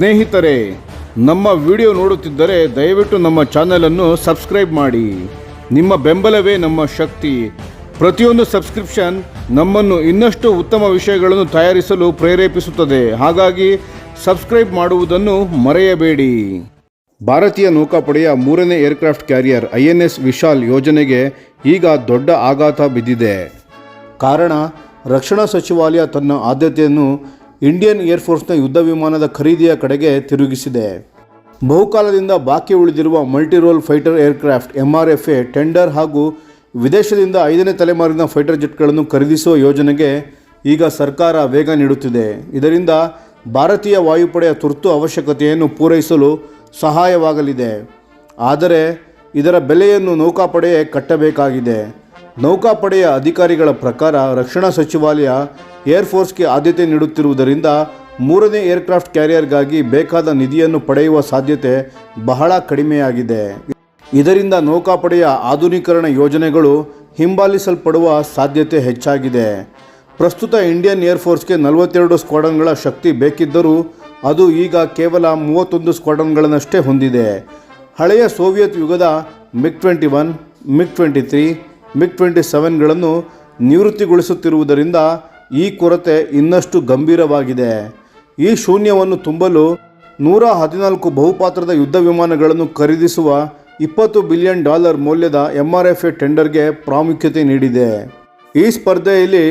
ಸ್ನೇಹಿತರೆ, ನಮ್ಮ ವಿಡಿಯೋ ನೋಡುತ್ತಿದ್ದರೆ ದಯವಿಟ್ಟು ನಮ್ಮ ಚಾನಲನ್ನು ಸಬ್ಸ್ಕ್ರೈಬ್ ಮಾಡಿ. ನಿಮ್ಮ ಬೆಂಬಲವೇ ನಮ್ಮ ಶಕ್ತಿ. ಪ್ರತಿಯೊಂದು ಸಬ್ಸ್ಕ್ರಿಪ್ಷನ್ ನಮ್ಮನ್ನು ಇನ್ನಷ್ಟು ಉತ್ತಮ ವಿಷಯಗಳನ್ನು ತಯಾರಿಸಲು ಪ್ರೇರೇಪಿಸುತ್ತದೆ. ಹಾಗಾಗಿ ಸಬ್ಸ್ಕ್ರೈಬ್ ಮಾಡುವುದನ್ನು ಮರೆಯಬೇಡಿ. ಭಾರತೀಯ ನೌಕಾಪಡೆಯ ಮೂರನೇ aircraft carrier I N S Vishal ಯೋಜನೆಗೆ ಈಗ ದೊಡ್ಡ ಆಘಾತ ಬಿದ್ದಿದೆ. ಕಾರಣ, ರಕ್ಷಣಾ ಸಚಿವಾಲಯ ತನ್ನ ಆದ್ಯತೆಯನ್ನು ಇಂಡಿಯನ್ ಏರ್ಫೋರ್ಸ್ನ ಯುದ್ಧ ವಿಮಾನದ ಖರೀದಿಯ ಕಡೆಗೆ ತಿರುಗಿಸಿದೆ. ಬಹುಕಾಲದಿಂದ ಬಾಕಿ ಉಳಿದಿರುವ multirole fighter aircraft MRFA tender ಹಾಗೂ ವಿದೇಶದಿಂದ ಐದನೇ ತಲೆಮಾರಿನ ಫೈಟರ್ ಜೆಟ್ಗಳನ್ನು ಖರೀದಿಸುವ ಯೋಜನೆಗೆ ಈಗ ಸರ್ಕಾರ ವೇಗ ನೀಡುತ್ತಿದೆ. ಇದರಿಂದ ಭಾರತೀಯ ವಾಯುಪಡೆಯ ತುರ್ತು ಅವಶ್ಯಕತೆಯನ್ನು ಪೂರೈಸಲು ಸಹಾಯವಾಗಲಿದೆ. ಆದರೆ ಇದರ ಬೆಲೆಯನ್ನು ನೌಕಾಪಡೆಯೇ ಕಟ್ಟಬೇಕಾಗಿದೆ. ನೌಕಾಪಡೆಯ ಅಧಿಕಾರಿಗಳ ಪ್ರಕಾರ ರಕ್ಷಣಾ ಸಚಿವಾಲಯ ಏರ್ಫೋರ್ಸ್ಗೆ ಆದ್ಯತೆ ನೀಡುತ್ತಿರುವುದರಿಂದ ಮೂರನೇ ಏರ್ಕ್ರಾಫ್ಟ್ ಕ್ಯಾರಿಯರ್ಗಾಗಿ ಬೇಕಾದ ನಿಧಿಯನ್ನು ಪಡೆಯುವ ಸಾಧ್ಯತೆ ಬಹಳ ಕಡಿಮೆಯಾಗಿದೆ. ಇದರಿಂದ ನೌಕಾಪಡೆಯ ಆಧುನೀಕರಣ ಯೋಜನೆಗಳು ಹಿಂಬಾಲಿಸಲ್ಪಡುವ ಸಾಧ್ಯತೆ ಹೆಚ್ಚಾಗಿದೆ. ಪ್ರಸ್ತುತ ಇಂಡಿಯನ್ ಏರ್ಫೋರ್ಸ್ಗೆ ನಲವತ್ತೆರಡು ಸ್ಕ್ವಾಡನ್ಗಳ ಶಕ್ತಿ ಬೇಕಿದ್ದರೂ ಅದು ಈಗ ಕೇವಲ ಮೂವತ್ತೊಂದು ಸ್ಕ್ವಾಡನ್ಗಳನ್ನಷ್ಟೇ ಹೊಂದಿದೆ. ಹಳೆಯ ಸೋವಿಯತ್ ಯುಗದ MiG twenty one, MiG twenty three MiG twenty ಸೆವೆನ್ಗಳನ್ನು ನಿವೃತ್ತಿಗೊಳಿಸುತ್ತಿರುವುದರಿಂದ ಈ ಕೊರತೆ ಇನ್ನಷ್ಟು ಗಂಭೀರವಾಗಿದೆ. ಈ ಶೂನ್ಯವನ್ನು ತುಂಬಲು ನೂರ ಹದಿನಾಲ್ಕು ಬಹುಪಾತ್ರದ ಯುದ್ಧ ವಿಮಾನಗಳನ್ನು ಖರೀದಿಸುವ ಇಪ್ಪತ್ತು ಬಿಲಿಯನ್ ಡಾಲರ್ ಮೌಲ್ಯದ ಎಂ ಆರ್ ಎಫ್ ಎ ಟೆಂಡರ್ಗೆ ಪ್ರಾಮುಖ್ಯತೆ ನೀಡಿದೆ. ಈ ಸ್ಪರ್ಧೆಯಲ್ಲಿ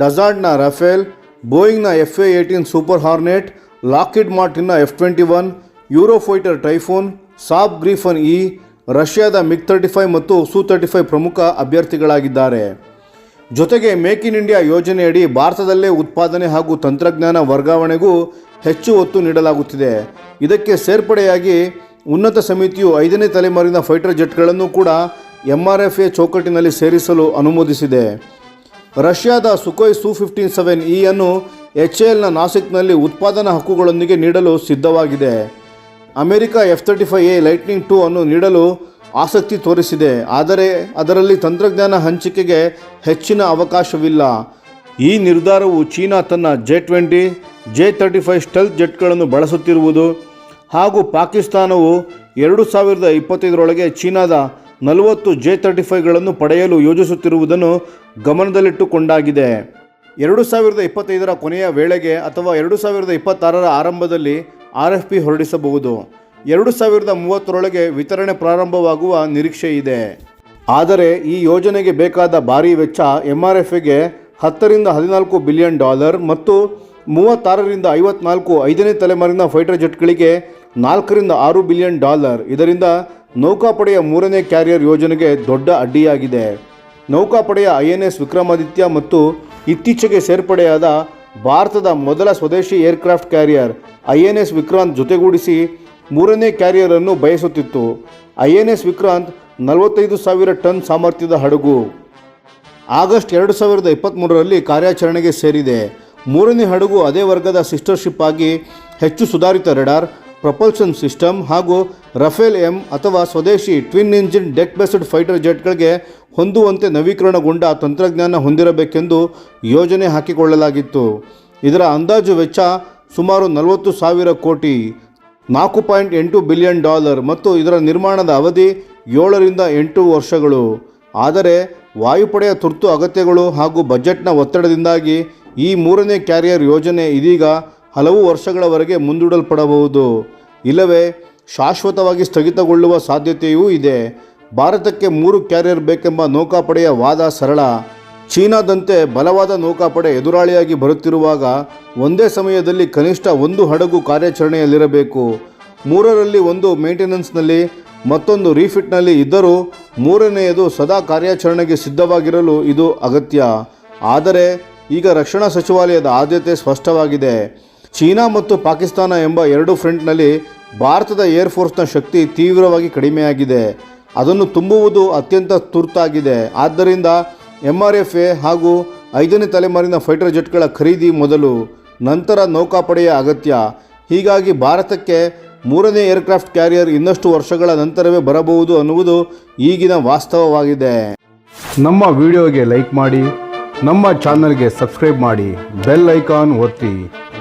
ಡಜಾರ್ಡ್ನ Rafale, ಬೋಯಿಂಗ್ನ F A eighteen super hornet Lockheed ಮಾರ್ಟಿನ್ನ F twenty one Eurofighter Typhoon, Saab Gripen E ರಷ್ಯಾದ ಮಿಗ್ ತರ್ಟಿ ಫೈವ್ ಮತ್ತು ಸು ತರ್ಟಿ ಫೈವ್ ಪ್ರಮುಖ ಅಭ್ಯರ್ಥಿಗಳಾಗಿದ್ದಾರೆ. ಜೊತೆಗೆ ಮೇಕ್ ಇನ್ ಇಂಡಿಯಾ ಯೋಜನೆಯಡಿ ಭಾರತದಲ್ಲೇ ಉತ್ಪಾದನೆ ಹಾಗೂ ತಂತ್ರಜ್ಞಾನ ವರ್ಗಾವಣೆಗೂ ಹೆಚ್ಚು ಒತ್ತು ನೀಡಲಾಗುತ್ತಿದೆ. ಇದಕ್ಕೆ ಸೇರ್ಪಡೆಯಾಗಿ ಉನ್ನತ ಸಮಿತಿಯು ಐದನೇ ತಲೆಮಾರಿನ ಫೈಟರ್ ಜೆಟ್ಗಳನ್ನು ಕೂಡ ಎಂ ಆರ್ ಎಫ್ ಎ ಚೌಕಟ್ಟಿನಲ್ಲಿ ಸೇರಿಸಲು ಅನುಮೋದಿಸಿದೆ. ರಷ್ಯಾದ Sukhoi Su fifteen seven E ಅನ್ನು ಎಚ್ ಎಲ್ನ ನಾಸಿಕ್ನಲ್ಲಿ ಉತ್ಪಾದನಾ ಹಕ್ಕುಗಳೊಂದಿಗೆ ನೀಡಲು ಸಿದ್ಧವಾಗಿದೆ. America F thirty five A lightning two ಅನ್ನು ನೀಡಲು ಆಸಕ್ತಿ ತೋರಿಸಿದೆ. ಆದರೆ ಅದರಲ್ಲಿ ತಂತ್ರಜ್ಞಾನ ಹಂಚಿಕೆಗೆ ಹೆಚ್ಚಿನ ಅವಕಾಶವಿಲ್ಲ. ಈ ನಿರ್ಧಾರವು ಚೀನಾ ತನ್ನ J twenty J thirty five stealth ಜೆಟ್ಗಳನ್ನು ಬಳಸುತ್ತಿರುವುದು ಹಾಗೂ ಪಾಕಿಸ್ತಾನವು ಎರಡು ಸಾವಿರದ ಇಪ್ಪತ್ತೈದರೊಳಗೆ ಚೀನಾದ ನಲವತ್ತು ಜೆ ತರ್ಟಿ ಫೈವ್ಗಳನ್ನು ಪಡೆಯಲು ಯೋಜಿಸುತ್ತಿರುವುದನ್ನು ಗಮನದಲ್ಲಿಟ್ಟುಕೊಂಡಾಗಿದೆ. ಎರಡು ಸಾವಿರದ ಇಪ್ಪತ್ತೈದರ ಕೊನೆಯ ವೇಳೆಗೆ ಅಥವಾ ಎರಡು ಸಾವಿರದ ಇಪ್ಪತ್ತಾರರ ಆರಂಭದಲ್ಲಿ ಆರ್ ಎಫ್ ಪಿ ಹೊರಡಿಸಬಹುದು. ಎರಡು ಸಾವಿರದ ಮೂವತ್ತರೊಳಗೆ ವಿತರಣೆ ಪ್ರಾರಂಭವಾಗುವ ನಿರೀಕ್ಷೆ ಇದೆ. ಆದರೆ ಈ ಯೋಜನೆಗೆ ಬೇಕಾದ ಭಾರೀ ವೆಚ್ಚ ಎಂ ಆರ್ ಎಫ್ಗೆ ಹತ್ತರಿಂದ ಹದಿನಾಲ್ಕು ಬಿಲಿಯನ್ ಡಾಲರ್ ಮತ್ತು ಮೂವತ್ತಾರರಿಂದ ಐವತ್ನಾಲ್ಕು ಐದನೇ ತಲೆಮಾರಿನ ಫೈಟರ್ ಜೆಟ್ಗಳಿಗೆ ನಾಲ್ಕರಿಂದ ಆರು ಬಿಲಿಯನ್ ಡಾಲರ್. ಇದರಿಂದ ನೌಕಾಪಡೆಯ ಮೂರನೇ ಕ್ಯಾರಿಯರ್ ಯೋಜನೆಗೆ ದೊಡ್ಡ ಅಡ್ಡಿಯಾಗಿದೆ. ನೌಕಾಪಡೆಯ ಐ ಎನ್ ಎಸ್ ವಿಕ್ರಮಾದಿತ್ಯ ಮತ್ತು ಇತ್ತೀಚೆಗೆ ಸೇರ್ಪಡೆಯಾದ ಭಾರತದ ಮೊದಲ ಸ್ವದೇಶಿ aircraft carrier I N S Vikrant ಜೊತೆಗೂಡಿಸಿ ಮೂರನೇ ಕ್ಯಾರಿಯರ್ ಅನ್ನು ಬಯಸುತ್ತಿತ್ತು. ಐ ಎನ್ ಎಸ್ ವಿಕ್ರಾಂತ್ ನಲವತ್ತೈದು ಸಾವಿರ ಟನ್ ಸಾಮರ್ಥ್ಯದ ಹಡಗು. ಆಗಸ್ಟ್ ಎರಡು ಸಾವಿರದ ಇಪ್ಪತ್ತ್ಮೂರರಲ್ಲಿ ಕಾರ್ಯಾಚರಣೆಗೆ ಸೇರಿದೆ. ಮೂರನೇ ಹಡಗು ಅದೇ ವರ್ಗದ ಸಿಸ್ಟರ್ಶಿಪ್ ಆಗಿ ಹೆಚ್ಚು ಸುಧಾರಿತ ರೆಡಾರ್ ಪ್ರೊಪಲ್ಷನ್ ಸಿಸ್ಟಮ್ ಹಾಗೂ ರಫೇಲ್ ಎಂ ಅಥವಾ ಸ್ವದೇಶಿ twin engine deck based fighter ಜೆಟ್ಗಳಿಗೆ ಹೊಂದುವಂತೆ ನವೀಕರಣಗೊಂಡ ತಂತ್ರಜ್ಞಾನ ಹೊಂದಿರಬೇಕೆಂದು ಯೋಜನೆ ಹಾಕಿಕೊಳ್ಳಲಾಗಿತ್ತು. ಇದರ ಅಂದಾಜು ವೆಚ್ಚ ಸುಮಾರು ನಲವತ್ತು ಸಾವಿರ ಕೋಟಿ, ನಾಲ್ಕು ಪಾಯಿಂಟ್ ಎಂಟು ಬಿಲಿಯನ್ ಡಾಲರ್ ಮತ್ತು ಇದರ ನಿರ್ಮಾಣದ ಅವಧಿ ಏಳರಿಂದ ಎಂಟು ವರ್ಷಗಳು. ಆದರೆ ವಾಯುಪಡೆಯ ತುರ್ತು ಅಗತ್ಯಗಳು ಹಾಗೂ ಬಜೆಟ್ನ ಒತ್ತಡದಿಂದಾಗಿ ಈ ಮೂರನೇ ಕ್ಯಾರಿಯರ್ ಯೋಜನೆ ಇದೀಗ ಹಲವು ವರ್ಷಗಳವರೆಗೆ ಮುಂದೂಡಲ್ಪಡಬಹುದು. ಇಲ್ಲವೇ, ಶಾಶ್ವತವಾಗಿ ಸ್ಥಗಿತಗೊಳ್ಳುವ ಸಾಧ್ಯತೆಯೂ ಇದೆ. ಭಾರತಕ್ಕೆ ಮೂರು ಕ್ಯಾರಿಯರ್ ಬೇಕೆಂಬ ನೌಕಾಪಡೆಯ ವಾದ ಸರಳ. ಚೀನಾದಂತೆ ಬಲವಾದ ನೌಕಾಪಡೆ ಎದುರಾಳಿಯಾಗಿ ಬರುತ್ತಿರುವಾಗ ಒಂದೇ ಸಮಯದಲ್ಲಿ ಕನಿಷ್ಠ ಒಂದು ಹಡಗು ಕಾರ್ಯಾಚರಣೆಯಲ್ಲಿರಬೇಕು. ಮೂರರಲ್ಲಿ ಒಂದು ಮೇಂಟೆನೆನ್ಸ್ನಲ್ಲಿ, ಮತ್ತೊಂದು ರೀಫಿಟ್ನಲ್ಲಿ ಇದ್ದರೂ ಮೂರನೆಯದು ಸದಾ ಕಾರ್ಯಾಚರಣೆಗೆ ಸಿದ್ಧವಾಗಿರಲು ಇದು ಅಗತ್ಯ. ಆದರೆ, ಈಗ ರಕ್ಷಣಾ ಸಚಿವಾಲಯದ ಆದ್ಯತೆ ಸ್ಪಷ್ಟವಾಗಿದೆ. ಚೀನಾ ಮತ್ತು ಪಾಕಿಸ್ತಾನ ಎಂಬ ಎರಡು ಫ್ರಂಟ್ನಲ್ಲಿ ಭಾರತದ ಏರ್ಫೋರ್ಸ್ನ ಶಕ್ತಿ ತೀವ್ರವಾಗಿ ಕಡಿಮೆಯಾಗಿದೆ. ಅದನ್ನು ತುಂಬುವುದು ಅತ್ಯಂತ ತುರ್ತಾಗಿದೆ. ಆದ್ದರಿಂದ ಎಂ ಆರ್ ಎಫ್ ಎ ಹಾಗೂ ಐದನೇ ತಲೆಮಾರಿನ ಫೈಟರ್ ಜೆಟ್ಗಳ ಖರೀದಿ ಮೊದಲು, ನಂತರ ನೌಕಾಪಡೆಯ ಅಗತ್ಯ. ಹೀಗಾಗಿ ಭಾರತಕ್ಕೆ ಮೂರನೇ ಏರ್ಕ್ರಾಫ್ಟ್ ಕ್ಯಾರಿಯರ್ ಇನ್ನಷ್ಟು ವರ್ಷಗಳ ನಂತರವೇ ಬರಬಹುದು ಅನ್ನುವುದು ಈಗಿನ ವಾಸ್ತವವಾಗಿದೆ. ನಮ್ಮ ವಿಡಿಯೋಗೆ ಲೈಕ್ ಮಾಡಿ, ನಮ್ಮ ಚಾನಲ್ಗೆ ಸಬ್ಸ್ಕ್ರೈಬ್ ಮಾಡಿ, ಬೆಲ್ ಐಕಾನ್ ಒತ್ತಿ.